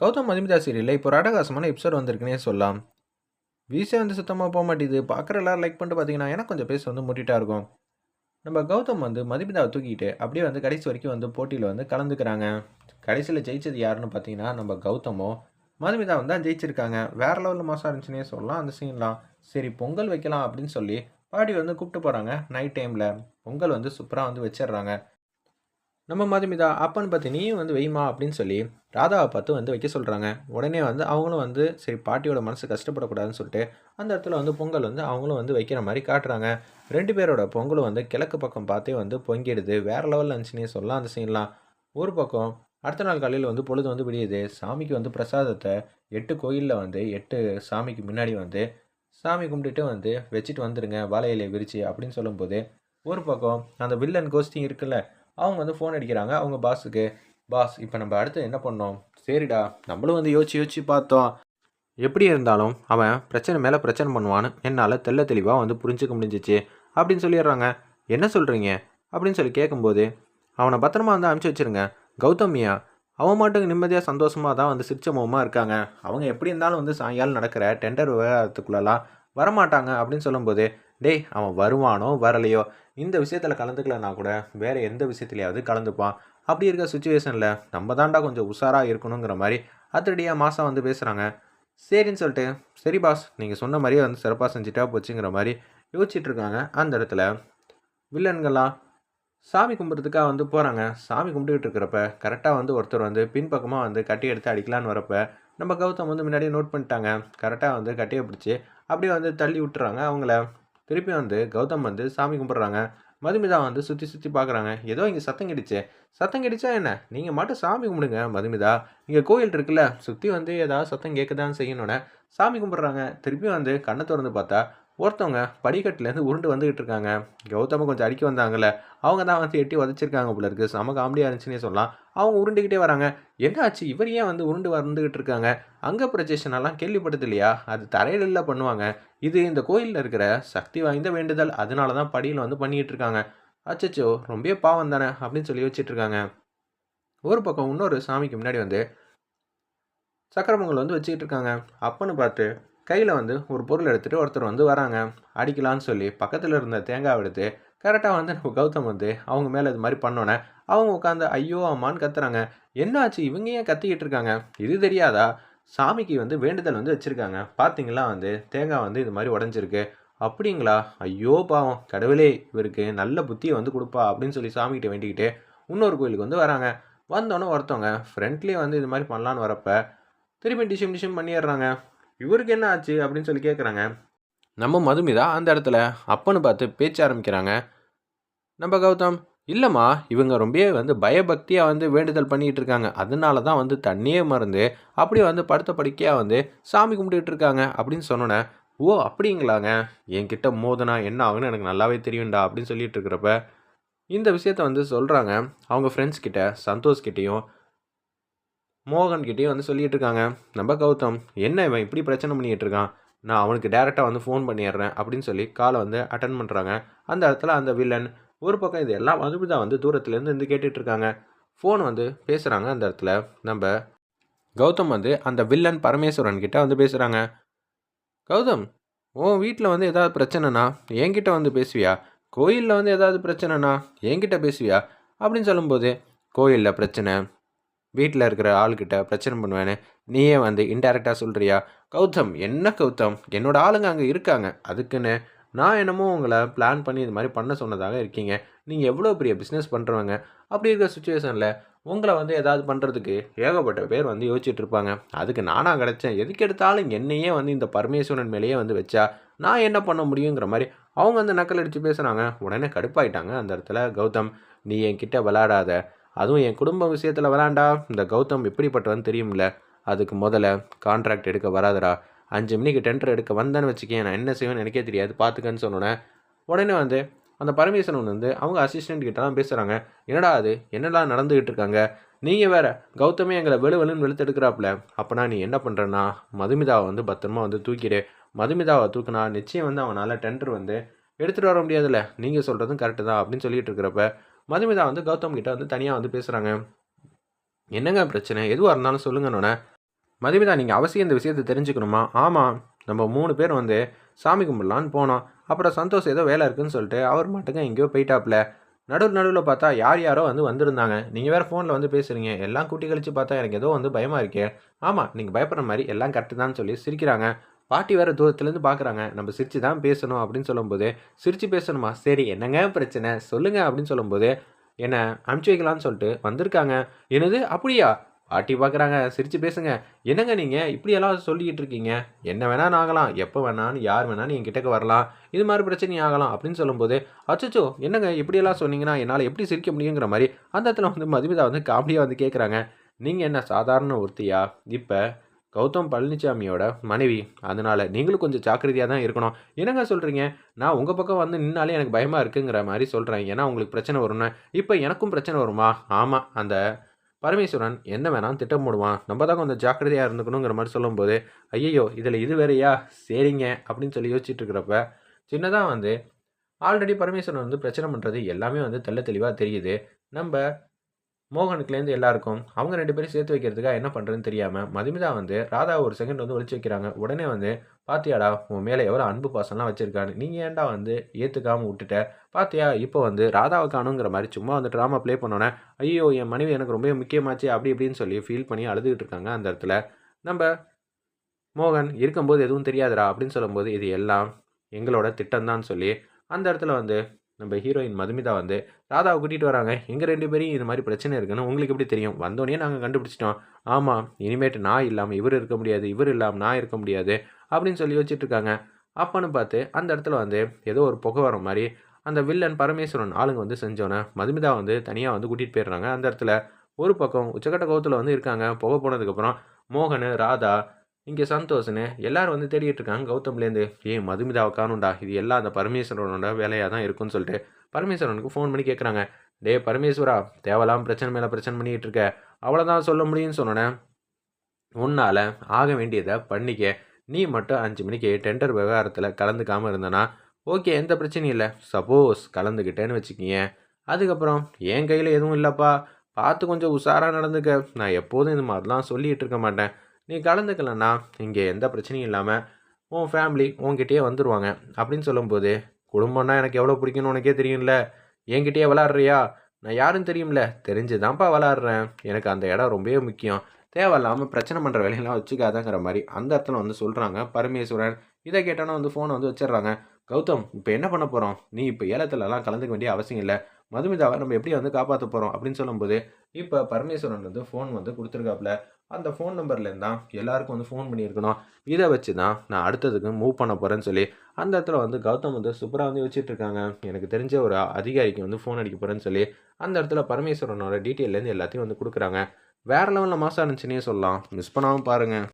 கௌதம் மதுமிதா சீரியலில் இப்போ ஒரு அடகாசமான எபிசோட் வந்திருக்குன்னே சொல்லலாம். வீசே வந்து சுத்தமாக போக மாட்டேது பார்க்குற எல்லாரும் லைக் பண்ணிட்டு பார்த்தீங்கன்னா எனக்கு கொஞ்சம் பேச வந்து முட்டிட்டா இருக்கும். நம்ம கௌதம் வந்து மதுமிதாவை தூக்கிட்டு அப்படியே வந்து கடைசி வரைக்கும் வந்து போட்டியில் வந்து கலந்துக்கிறாங்க. கடைசியில் ஜெயிச்சது யாருன்னு பார்த்தீங்கன்னா நம்ம கௌதமோ மதுமிதா வந்து தான் ஜெயிச்சிருக்காங்க. வேற லெவலில் மாதம் இருந்துச்சுன்னே சொல்லலாம். அந்த சீன்லாம் சரி பொங்கல் வைக்கலாம் அப்படின்னு சொல்லி பாடி வந்து கூப்பிட்டு போகிறாங்க நைட் டைமில் பொங்கல் வந்து சூப்பராக வந்து வச்சிடுறாங்க. நம்ம மதுமிதா அப்பன்னு பார்த்து நீயும் வந்து வெய்மா அப்படின்னு சொல்லி ராதாவை பார்த்து வந்து வைக்க சொல்கிறாங்க உடனே வந்து அவங்களும் வந்து சரி பாட்டியோட மனசு கஷ்டப்படக்கூடாதுன்னு சொல்லிட்டு அந்த இடத்துல வந்து பொங்கல் வந்து அவங்களும் வந்து வைக்கிற மாதிரி காட்டுறாங்க. ரெண்டு பேரோட பொங்கலும் வந்து கிழக்கு பக்கம் பார்த்தே வந்து பொங்கிடுது. வேறு லெவலில் இருந்துச்சுன்னே சொல்லலாம். அந்த சீன்லாம் ஒரு பக்கம் அடுத்த நாள் காலையில் வந்து பொழுது வந்து விடியுது. சாமிக்கு வந்து பிரசாதத்தை எட்டு கோயிலில் வந்து எட்டு சாமிக்கு முன்னாடி வந்து சாமி கும்பிட்டுட்டு வந்து வச்சுட்டு வந்துடுங்க வாழை இலையை விரிச்சு அப்படின்னு சொல்லும்போது ஒரு பக்கம் அந்த வில்லன் கோஸ்டிங் இருக்குல்ல அவங்க வந்து ஃபோன் அடிக்கிறாங்க. அவங்க பாஸுக்கு பாஸ் இப்போ நம்ம அடுத்து என்ன பண்ணோம்? சரிடா நம்மளும் வந்து யோசிச்சு யோசிச்சு பார்த்தோம். எப்படி இருந்தாலும் அவன் பிரச்சனை மேலே பிரச்சனை பண்ணுவான்னு என்னால் தெள்ள தெளிவாக வந்து புரிஞ்சுக்க முடிஞ்சிச்சு. அப்படின்னு சொல்லிடுறாங்க. என்ன சொல்கிறீங்க அப்படின்னு சொல்லி கேட்கும்போது அவனை பத்திரமா வந்து அனுப்பிச்சி வச்சிருங்க. கௌதமியா அவன் மாட்டுக்கு நிம்மதியாக சந்தோஷமாக தான் வந்து சிரிச்ச முகமாக இருக்காங்க. அவங்க எப்படி இருந்தாலும் வந்து சாயங்காலம் நடக்கிற டெண்டர் விவகாரத்துக்குள்ளலாம் வரமாட்டாங்க அப்படின்னு சொல்லும்போது டேய் அவன் வருவானோ வரலையோ? இந்த விஷயத்தில் கலந்துக்கலனா கூட வேறு எந்த விஷயத்துலையாவது கலந்துப்பான். அப்படி இருக்க சுச்சுவேஷனில் நம்ம தாண்டா கொஞ்சம் உஷாராக இருக்கணுங்கிற மாதிரி அதிரடியாக மாதம் வந்து பேசுகிறாங்க சரின்னு சொல்லிட்டு சரி பாஸ் நீங்கள் சொன்ன மாதிரியே வந்து சிறப்பாக செஞ்சுட்டா போச்சுங்கிற மாதிரி யோசிச்சுட்டு இருக்காங்க. அந்த இடத்துல வில்லன்கள்லாம் சாமி கும்பிட்றதுக்காக வந்து போகிறாங்க சாமி கும்பிட்டுக்கிட்டு இருக்கிறப்ப கரெக்டாக வந்து ஒருத்தர் வந்து பின்பக்கமாக வந்து கட்டி எடுத்து அடிக்கலான்னு வரப்போ நம்ம கௌதம் வந்து முன்னாடியே நோட் பண்ணிட்டாங்க. கரெக்டாக வந்து கட்டியை பிடிச்சி அப்படியே வந்து தள்ளி விட்டுறாங்க. அவங்கள திருப்பி வந்து கௌதம் வந்து சாமி கும்பிட்றாங்க. மதுமிதா வந்து சுற்றி சுற்றி பார்க்குறாங்க ஏதோ இங்கே சத்தம் கிடிச்சே. சத்தம் கிடிச்சா என்ன? நீங்கள் மட்டும் சாமி கும்பிடுங்க மதுமிதா. இங்கே கோயில் இருக்குல்ல சுற்றி வந்து ஏதாவது சத்தம் கேட்க செய்யணுன்னே சாமி கும்பிட்றாங்க. திருப்பி வந்து கண்ணை திறந்து பார்த்தா ஒருத்தவங்க படிக்கட்டுலேருந்து உருண்டு வந்துக்கிட்டு இருக்காங்க. கௌதம கொஞ்சம் அடிக்க வந்தாங்கல்ல அவங்க தான் வந்து எட்டி உதச்சிருக்காங்க போல இருக்குது செம காமெடியாக இருந்துச்சுன்னே சொல்லலாம். அவங்க உருண்டுக்கிட்டே வராங்க. என்ன ஆச்சு இவர் ஏன் வந்து உருண்டு வந்துகிட்டு இருக்காங்க? அங்கே பிரஜேஷனெல்லாம் கேள்விப்பட்டது இல்லையா? அது தரையில பண்ணுவாங்க. இது இந்த கோயிலில் இருக்கிற சக்தி வாய்ந்த வேண்டுதல். அதனால தான் படியில் வந்து பண்ணிக்கிட்டு இருக்காங்க. அச்சச்சோ ரொம்ப பாவம் தானே அப்படின்னு சொல்லி வச்சுட்டு இருக்காங்க. ஒரு பக்கம் இன்னொரு சாமிக்கு முன்னாடி வந்து சக்கரமங்கல் வந்து வச்சுக்கிட்டு இருக்காங்க. அப்பன்னு பார்த்து கையில் வந்து ஒரு பொருள் எடுத்துகிட்டு ஒருத்தர் வந்து வராங்க. அடிக்கலான்னு சொல்லி பக்கத்தில் இருந்த தேங்காய் எடுத்து கரெக்டாக வந்து நம்ம கௌதம் வந்து அவங்க மேலே இது மாதிரி பண்ணோன்னே அவங்க உட்காந்து ஐயோ அம்மான்னு கத்துறாங்க. என்னாச்சு? இவங்க ஏன் கத்திக்கிட்டு இருக்காங்க? இது தெரியாதா? சாமிக்கு வந்து வேண்டுதல் வந்து வச்சுருக்காங்க. பார்த்தீங்களா வந்து தேங்காய் வந்து இது மாதிரி உடஞ்சிருக்கு. அப்படிங்களா? ஐயோ பாவம். கடவுளே இவருக்கு நல்ல புத்தியை வந்து கொடுப்பா அப்படின்னு சொல்லி சாமிக்கிட்ட வேண்டிக்கிட்டு இன்னொரு கோயிலுக்கு வந்து வராங்க. வந்தோன்னே ஒருத்தவங்க ஃப்ரெண்ட்லேயே வந்து இது மாதிரி பண்ணலான்னு வரப்போ திருப்பி டிஷம் டிஷம் பண்ணிடுறாங்க. இவருக்கு என்ன ஆச்சு அப்படின்னு சொல்லி கேட்குறாங்க நம்ம மதுமிதா அந்த இடத்துல அப்பன்னு பார்த்து பேச்ச ஆரம்பிக்கிறாங்க. நம்ம கௌதம் இல்லைம்மா இவங்க ரொம்பவே வந்து பயபக்தியாக வந்து வேண்டுதல் பண்ணிகிட்டு இருக்காங்க. அதனால தான் வந்து தண்ணியே மறந்து அப்படியே வந்து படுத்த படிக்கையாக வந்து சாமி கும்பிட்டுட்டு இருக்காங்க அப்படின்னு சொன்னோன்னே ஓ அப்படிங்களாங்க? என்கிட்ட மோதனா என்ன ஆகுன்னு எனக்கு நல்லாவே தெரியும்டா அப்படின்னு சொல்லிட்டு இருக்கிறப்ப இந்த விஷயத்த வந்து சொல்கிறாங்க அவங்க ஃப்ரெண்ட்ஸ் கிட்ட சந்தோஷ் கிட்டேயும் மோகன்கிட்டயும் வந்து சொல்லிகிட்டு இருக்காங்க நம்ம கௌதம் என்ன இவன் இப்படி பிரச்சனை பண்ணிகிட்டு இருக்கான் நான் அவனுக்கு டேரெக்டாக வந்து ஃபோன் பண்ணிடுறேன் அப்படின்னு சொல்லி காலை வந்து அட்டன் பண்ணுறாங்க அந்த இடத்துல அந்த வில்லன் ஒரு பக்கம் இது எல்லாம் மதுமிதா வந்து தூரத்துலேருந்து வந்து கேட்டுட்டு இருக்காங்க ஃபோன் வந்து பேசுகிறாங்க அந்த இடத்துல. நம்ம கௌதம் வந்து அந்த வில்லன் பரமேஸ்வரன் கிட்ட வந்து பேசுகிறாங்க கௌதம் உன் வீட்டில் வந்து ஏதாவது பிரச்சனைனா என்கிட்ட வந்து பேசுவியா? கோயிலில் வந்து ஏதாவது பிரச்சனைனா என்கிட்ட பேசுவியா? அப்படின்னு சொல்லும்போது கோயிலில் பிரச்சனை வீட்டில் இருக்கிற ஆள்கிட்ட பிரச்சனை பண்ணுவேன்னு நீயே வந்து இன்டெரக்டாக சொல்கிறியா கௌதம் என்ன கௌதம்? என்னோட ஆளுங்க அங்கே இருக்காங்க. அதுக்குன்னு நான் என்னமோ உங்களை பிளான் பண்ணி இது மாதிரி பண்ண சொன்னதாக இருக்கீங்க. நீங்கள் எவ்வளோ பெரிய பிஸ்னஸ் பண்ணுறவங்க அப்படி இருக்கிற சுச்சுவேஷனில் உங்களை வந்து ஏதாவது பண்ணுறதுக்கு ஏகப்பட்ட பேர் வந்து யோசிச்சுட்டு இருப்பாங்க. அதுக்கு நானாக கிடச்சேன். எதுக்கு எடுத்தாலும் என்னையே வந்து இந்த பரமேஸ்வரன் மேலேயே வந்து வச்சா நான் என்ன பண்ண முடியுங்கிற மாதிரி அவங்க வந்து நக்கல் அடித்து பேசுகிறாங்க உடனே கடுப்பாயிட்டாங்க அந்த இடத்துல கௌதம். நீ என்கிட்ட விளாடாத அதுவும் என் குடும்ப விஷயத்தில் விளாண்டா இந்த கௌதம் எப்படிப்பட்டவன் தெரியும்ல? அதுக்கு முதல்ல கான்ட்ராக்ட் எடுக்க வராதரா அஞ்சு மணிக்கு டெண்டர் எடுக்க வந்தேன்னு வச்சுக்கேன். நான் என்ன செய்வேன்னு எனக்கே தெரியாது. பார்த்துக்கன்னு சொன்னோன்னே உடனே வந்து அந்த பரமேஸ்வரன் வந்து அவங்க அசிஸ்டண்ட் கிட்ட தான் பேசுகிறாங்க என்னடா அது? என்னடா நடந்துக்கிட்டு இருக்காங்க? நீங்கள் வேற கௌதமே எங்களை வெளு வெளுன்னு வெளுத்தெடுக்கிறாப்புல அப்போனா நீ என்ன பண்ணுறன்னா மதுமிதாவை வந்து பத்திரமா வந்து தூக்கிடு. மதுமிதாவை தூக்குனா நிச்சயம் வந்து அவனால் டெண்டர் வந்து எடுத்துகிட்டு வர முடியாதுல்ல. நீங்கள் சொல்கிறதும் கரெக்டு தான் அப்படின்னு சொல்லிகிட்டு இருக்கிறப்ப மதுமிதா வந்து கௌதம் கிட்ட வந்து தனியாக வந்து பேசுகிறாங்க என்னங்க பிரச்சனை? எதுவாக இருந்தாலும் சொல்லுங்கண்ணே மதுமிதா நீங்கள் அவசியம் இந்த விஷயத்தை தெரிஞ்சுக்கணுமா? ஆமாம் நம்ம மூணு பேர் வந்து சாமி கும்பிடலான்னு போனோம். அப்புறம் சந்தோஷ் ஏதோ வேலை இருக்குன்னு சொல்லிட்டு அவர் மட்டுங்க எங்கேயோ போயிட்டாப்ல நடுவில் நடுவில் பார்த்தா யார் யாரோ வந்து வந்திருந்தாங்க. நீங்கள் வேறு ஃபோனில் வந்து பேசுகிறீங்க எல்லாம் கூட்டி கழிச்சு பார்த்தா எனக்கு ஏதோ வந்து பயமாக இருக்கே. ஆமாம் நீங்கள் பயப்படுற மாதிரி எல்லாம் கரெக்டு தான் சொல்லி சிரிக்கிறாங்க. பாட்டி வேறு தூரத்துலேருந்து பார்க்குறாங்க. நம்ம சிரித்து தான் பேசணும் அப்படின்னு சொல்லும்போது சிரித்து பேசணுமா? சரி என்னங்க பிரச்சனை? சொல்லுங்கள் அப்படின்னு சொல்லும்போது என்ன அனுப்பிச்சி வைக்கலான்னு சொல்லிட்டு வந்திருக்காங்க. என்னது? அப்படியா? பாட்டி பார்க்குறாங்க. சிரித்து பேசுங்க. என்னங்க நீங்கள் இப்படியெல்லாம் சொல்லிக்கிட்டு இருக்கீங்க. என்ன வேணாலும் ஆகலாம். எப்போ வேணாலும் யார் வேணாலும் என் கிட்டக்க வரலாம். இது மாதிரி பிரச்சனை ஆகலாம். அப்படின்னு சொல்லும்போது அச்சச்சோ! என்னங்க இப்படியெல்லாம் சொன்னீங்கன்னா என்னால் எப்படி சிரிக்க முடியுங்கிற மாதிரி. அந்த இடத்துல வந்து மதுமிதா வந்து காமெடியாக வந்து கேட்குறாங்க நீங்கள் என்ன சாதாரண ஒருத்தியா? இப்போ கௌதம் பழனிசாமியோட மனைவி. அதனால் நீங்களும் கொஞ்சம் ஜாக்கிரதையாக தான் இருக்கணும். என்னங்க சொல்கிறீங்க நான் உங்கள் பக்கம் வந்து நின்னாலே எனக்கு பயமாக இருக்குங்கிற மாதிரி சொல்கிறேன் ஏன்னா உங்களுக்கு பிரச்சனை வரும்னு. இப்போ எனக்கும் பிரச்சனை வருமா? ஆமாம் அந்த பரமேஸ்வரன் என்ன வேணாலும் திட்டம் போடுவான். நம்ம தான் கொஞ்சம் ஜாக்கிரதையாக இருந்துக்கணுங்கிற மாதிரி சொல்லும்போது ஐயையோ இதில் இது வேறையா? சரிங்க அப்படின்னு சொல்லி யோசிச்சுட்டு இருக்கிறப்ப சின்னதாக வந்து ஆல்ரெடி பரமேஸ்வரன் வந்து பிரச்சனை பண்ணுறது எல்லாமே வந்து தெள்ள தெளிவாக தெரியுது. நம்ம மோகனுக்குலேருந்து எல்லாருக்கும் அவங்க ரெண்டு பேரும் சேர்த்து வைக்கிறதுக்காக என்ன பண்ணுறதுன்னு தெரியாமல் மதுமிதா வந்து ராதா ஒரு செகண்ட் வந்து ஒழிச்சு வைக்கிறாங்க. உடனே வந்து பாத்தியாடா உன் மேலே எவ்வளோ அன்பு பாசம்லாம் வச்சுருக்கான்னு நீங்கள் ஏன்டா வந்து ஏற்றுக்காமல் விட்டுட்ட? பாத்தியா இப்போ வந்து ராதாவை காணுங்கிற மாதிரி சும்மா வந்து ட்ராமா ப்ளே பண்ணோன்னே ஐயோ என் மனைவி எனக்கு ரொம்ப முக்கியமாச்சு அப்படி இப்படின்னு சொல்லி ஃபீல் பண்ணி அழுதுகிட்டு இருக்காங்க அந்த இடத்துல. நம்ம மோகன் இருக்கும்போது எதுவும் தெரியாதுடா அப்படின்னு சொல்லும்போது இது எல்லாம் எங்களோட திட்டம்தான் சொல்லி அந்த இடத்துல வந்து நம்ம ஹீரோயின் மதுமிதா வந்து ராதாவை கூட்டிகிட்டு வராங்க. எங்கள் ரெண்டு பேரையும் இது மாதிரி பிரச்சனை இருக்குன்னு உங்களுக்கு எப்படி தெரியும்? வந்தோடனே நாங்கள் கண்டுபிடிச்சிட்டோம். ஆமாம் இனிமேட்டு நான் இல்லாமல் இவர் இருக்க முடியாது இவர் இல்லாமல் நான் இருக்க முடியாது அப்படின்னு சொல்லி வச்சுட்டு இருக்காங்க. அப்பன்னு பார்த்து அந்த இடத்துல வந்து ஏதோ ஒரு புகை வர மாதிரி அந்த வில்லன் பரமேஸ்வரன் ஆளுங்க வந்து செஞ்சோன்னே மதுமிதா வந்து தனியாக வந்து கூட்டிகிட்டு போயிடுறாங்க. அந்த இடத்துல ஒரு பக்கம் உச்சக்கட்ட கோவத்தில் வந்து இருக்காங்க. புகை போனதுக்கப்புறம் மோகன் ராதா இங்கே சந்தோஷன்னு எல்லாரும் வந்து தேடிட்டு இருக்காங்க கௌதம்லேருந்து ஏன் மதுமிதாவை காணும்டா. இது எல்லாம் அந்த பரமேஸ்வரனோட வேலையாக தான் இருக்கும்னு சொல்லிட்டு. பரமேஸ்வரனுக்கு ஃபோன் பண்ணி கேட்குறாங்க டே பரமேஸ்வரா தேவலாம் பிரச்சனை மேலே பிரச்சனை பண்ணிக்கிட்டு இருக்க அவ்வளோதான் சொல்ல முடியும்னு சொன்னோன்னே உன்னால் ஆக வேண்டியதை பண்ணிக்க. நீ மட்டும் அஞ்சு மணிக்கு டெண்டர் விவகாரத்தில் கலந்துக்காமல் இருந்தனா ஓகே எந்த பிரச்சனையும் இல்லை. சப்போஸ் கலந்துக்கிட்டேன்னு வச்சுக்கிங்க அதுக்கப்புறம் என் கையில் எதுவும் இல்லைப்பா. பார்த்து கொஞ்சம் உஷாராக நடந்துக்க. நான் எப்போதும் இது மாதிரிலாம் சொல்லிகிட்டு இருக்க மாட்டேன். நீ கலந்துக்கலன்னா இங்கே எந்த பிரச்சனையும் இல்லாமல் உன் ஃபேமிலி உன்கிட்டயே வந்துடுவாங்க அப்படின்னு சொல்லும்போது குடும்பம்னா எனக்கு எவ்வளோ பிடிக்கும்னு உனக்கே தெரியும்ல. என்கிட்டயே விளாட்றியா நான் யாரும் தெரியும்ல. தெரிஞ்சு தான்ப்பா விளாட்றேன் எனக்கு அந்த இடம் ரொம்பவே முக்கியம். தேவையில்லாமல் பிரச்சனை பண்ணுற வேலையெல்லாம் வச்சுக்காதங்கிற மாதிரி அந்த இடத்துல வந்து சொல்கிறாங்க பரமேஸ்வரன் இதை கேட்டோன்னா வந்து ஃபோனை வந்து வச்சிடுறாங்க. கௌதம் இப்போ என்ன பண்ண போகிறோம் நீ இப்போ ஏலத்துலலாம் கலந்துக்க வேண்டிய அவசியம் இல்லை. மதுமிதாவை நம்ம எப்படி வந்து காப்பாற்ற போகிறோம் அப்படின்னு சொல்லும்போது இப்போ பரமேஸ்வரன் வந்து ஃபோன் வந்து கொடுத்துருக்காப்புல. அந்த ஃபோன் நம்பர்லேருந்து தான் எல்லாருக்கும் வந்து ஃபோன் பண்ணியிருக்கணும். இதை வச்சு தான் நான் அடுத்ததுக்கு மூவ் பண்ண போகிறேன்னு சொல்லி அந்த இடத்துல வந்து கௌதம் வந்து சூப்பராக வந்து வச்சுட்டு இருக்காங்க. எனக்கு தெரிஞ்ச ஒரு அதிகாரிக்கு வந்து ஃபோன் அடிக்க போகிறேன்னு சொல்லி அந்த இடத்துல பரமேஸ்வரனோட டீட்டெயிலேருந்து எல்லாத்தையும் வந்து கொடுக்குறாங்க. வேறு லெவலில் மாதம் இருந்துச்சுன்னே சொல்லலாம். மிஸ் பண்ணாமல் பாருங்கள்